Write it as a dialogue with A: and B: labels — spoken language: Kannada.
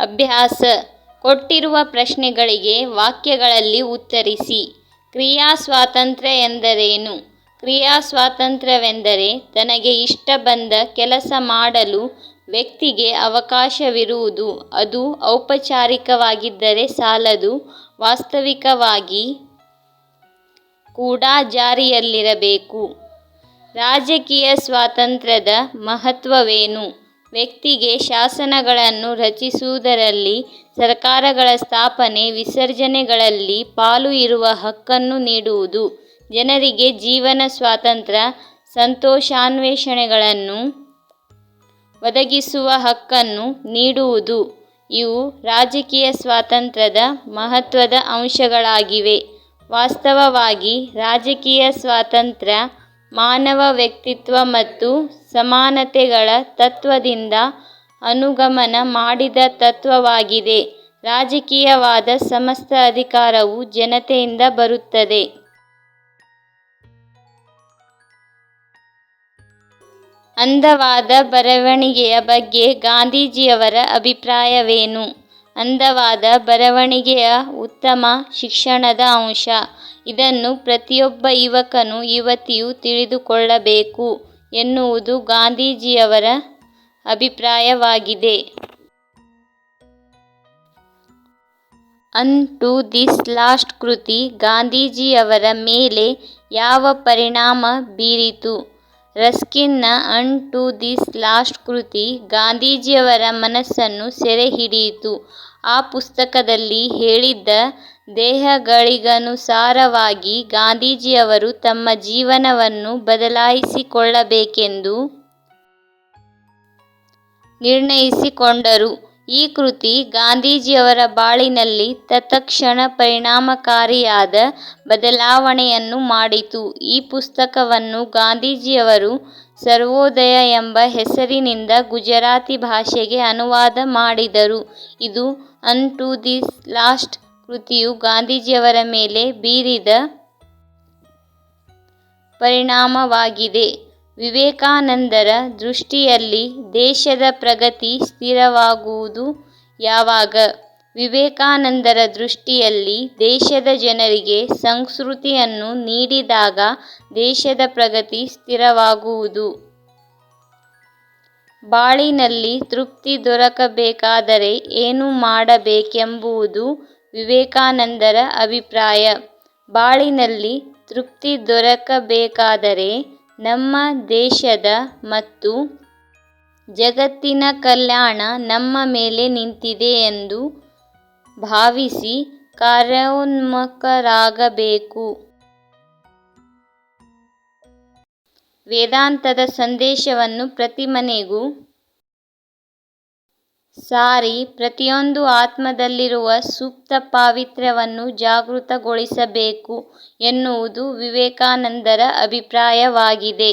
A: ಅಭ್ಯಾಸ. ಕೊಟ್ಟಿರುವ ಪ್ರಶ್ನೆಗಳಿಗೆ ವಾಕ್ಯಗಳಲ್ಲಿ ಉತ್ತರಿಸಿ. ಕ್ರಿಯಾ ಸ್ವಾತಂತ್ರ್ಯ ಎಂದರೇನು? ಕ್ರಿಯಾ ಸ್ವಾತಂತ್ರ್ಯವೆಂದರೆ ತನಗೆ ಇಷ್ಟ ಬಂದ ಕೆಲಸ ಮಾಡಲು ವ್ಯಕ್ತಿಗೆ ಅವಕಾಶವಿರುವುದು. ಅದು ಔಪಚಾರಿಕವಾಗಿದ್ದರೆ ಸಾಲದು. ವಾಸ್ತವಿಕವಾಗಿ ಕೂಡ ಜಾರಿಯಲ್ಲಿರಬೇಕು. ರಾಜಕೀಯ ಸ್ವಾತಂತ್ರ್ಯದ ಮಹತ್ವವೇನು? ವ್ಯಕ್ತಿಗೆ ಶಾಸನಗಳನ್ನು ರಚಿಸುವುದರಲ್ಲಿ, ಸರ್ಕಾರಗಳ ಸ್ಥಾಪನೆ ವಿಸರ್ಜನೆಗಳಲ್ಲಿ ಪಾಲು ಇರುವ ಹಕ್ಕನ್ನು ನೀಡುವುದು, ಜನರಿಗೆ ಜೀವನ ಸ್ವಾತಂತ್ರ್ಯ, ಸಂತೋಷಾನ್ವೇಷಣೆಗಳನ್ನು ಒದಗಿಸುವ ಹಕ್ಕನ್ನು ನೀಡುವುದು, ಇವು ರಾಜಕೀಯ ಸ್ವಾತಂತ್ರ್ಯದ ಮಹತ್ವದ ಅಂಶಗಳಾಗಿವೆ. ವಾಸ್ತವವಾಗಿ ರಾಜಕೀಯ ಸ್ವಾತಂತ್ರ್ಯ ಮಾನವ ವ್ಯಕ್ತಿತ್ವ ಮತ್ತು ಸಮಾನತೆಗಳ ತತ್ವದಿಂದ ಅನುಗಮನ ಮಾಡಿದ ತತ್ವವಾಗಿದೆ. ರಾಜಕೀಯವಾದ ಸಮಸ್ತ ಅಧಿಕಾರವು ಜನತೆಯಿಂದ ಬರುತ್ತದೆ. ಅಂದವಾದ ಬರವಣಿಗೆಯ ಬಗ್ಗೆ ಗಾಂಧೀಜಿಯವರ ಅಭಿಪ್ರಾಯವೇನು? ಅಂದವಾದ ಬರವಣಿಗೆಯ ಉತ್ತಮ ಶಿಕ್ಷಣದ ಅಂಶ. ಇದನ್ನು ಪ್ರತಿಯೊಬ್ಬ ಯುವಕನು, ಯುವತಿಯು ತಿಳಿದುಕೊಳ್ಳಬೇಕು ಎನ್ನುವುದು ಗಾಂಧೀಜಿಯವರ ಅಭಿಪ್ರಾಯವಾಗಿದೆ. ಅನ್ ಟು ದಿಸ್ ಲಾಸ್ಟ್ ಕೃತಿ ಗಾಂಧೀಜಿಯವರ ಮೇಲೆ ಯಾವ ಪರಿಣಾಮ ಬೀರಿತು? ರಸ್ಕಿನ್ನ ಅನ್ ಟು ದಿಸ್ ಲಾಸ್ಟ್ ಕೃತಿ ಗಾಂಧೀಜಿಯವರ ಮನಸ್ಸನ್ನು ಸೆರೆಹಿಡಿಯಿತು. ಆ ಪುಸ್ತಕದಲ್ಲಿ ಹೇಳಿದ್ದ ದೇಹಗಳಿಗನುಸಾರವಾಗಿ ಗಾಂಧೀಜಿಯವರು ತಮ್ಮ ಜೀವನವನ್ನು ಬದಲಾಯಿಸಿಕೊಳ್ಳಬೇಕೆಂದು ನಿರ್ಣಯಿಸಿಕೊಂಡರು. ಈ ಕೃತಿ ಗಾಂಧೀಜಿಯವರ ಬಾಳಿನಲ್ಲಿ ತತ್ಕ್ಷಣ ಪರಿಣಾಮಕಾರಿಯಾದ ಬದಲಾವಣೆಯನ್ನು ಮಾಡಿತು. ಈ ಪುಸ್ತಕವನ್ನು ಗಾಂಧೀಜಿಯವರು ಸರ್ವೋದಯ ಎಂಬ ಹೆಸರಿನಿಂದ ಗುಜರಾತಿ ಭಾಷೆಗೆ ಅನುವಾದ ಮಾಡಿದರು. ಇದು ಅನ್ ಟು ದಿಸ್ ಲಾಸ್ಟ್ ಕೃತಿಯು ಗಾಂಧೀಜಿಯವರ ಮೇಲೆ ಬೀರಿದ ಪರಿಣಾಮವಾಗಿದೆ. ವಿವೇಕಾನಂದರ ದೃಷ್ಟಿಯಲ್ಲಿ ದೇಶದ ಪ್ರಗತಿ ಸ್ಥಿರವಾಗುವುದು ಯಾವಾಗ? ವಿವೇಕಾನಂದರ ದೃಷ್ಟಿಯಲ್ಲಿ ದೇಶದ ಜನರಿಗೆ ಸಂಸ್ಕೃತಿಯನ್ನು ನೀಡಿದಾಗ ದೇಶದ ಪ್ರಗತಿ ಸ್ಥಿರವಾಗುವುದು. ಬಾಳಿನಲ್ಲಿ ತೃಪ್ತಿ ದೊರಕಬೇಕಾದರೆ ಏನು ಮಾಡಬೇಕೆಂಬುವುದು ವಿವೇಕಾನಂದರ ಅಭಿಪ್ರಾಯ. ಬಾಳಿನಲ್ಲಿ ತೃಪ್ತಿ ದೊರಕಬೇಕಾದರೆ ನಮ್ಮ ದೇಶದ ಮತ್ತು ಜಗತ್ತಿನ ಕಲ್ಯಾಣ ನಮ್ಮ ಮೇಲೆ ನಿಂತಿದೆ ಎಂದು ಭಾವಿಸಿ ಕಾರ್ಯೋನ್ಮುಖರಾಗಬೇಕು. ವೇದಾಂತದ ಸಂದೇಶವನ್ನು ಪ್ರತಿ ಮನೆಗೂ ಸಾರಿ ಪ್ರತಿಯೊಂದು ಆತ್ಮದಲ್ಲಿರುವ ಸುಪ್ತ ಪಾವಿತ್ರ್ಯವನ್ನು ಜಾಗೃತಗೊಳಿಸಬೇಕು ಎನ್ನುವುದು ವಿವೇಕಾನಂದರ ಅಭಿಪ್ರಾಯವಾಗಿದೆ.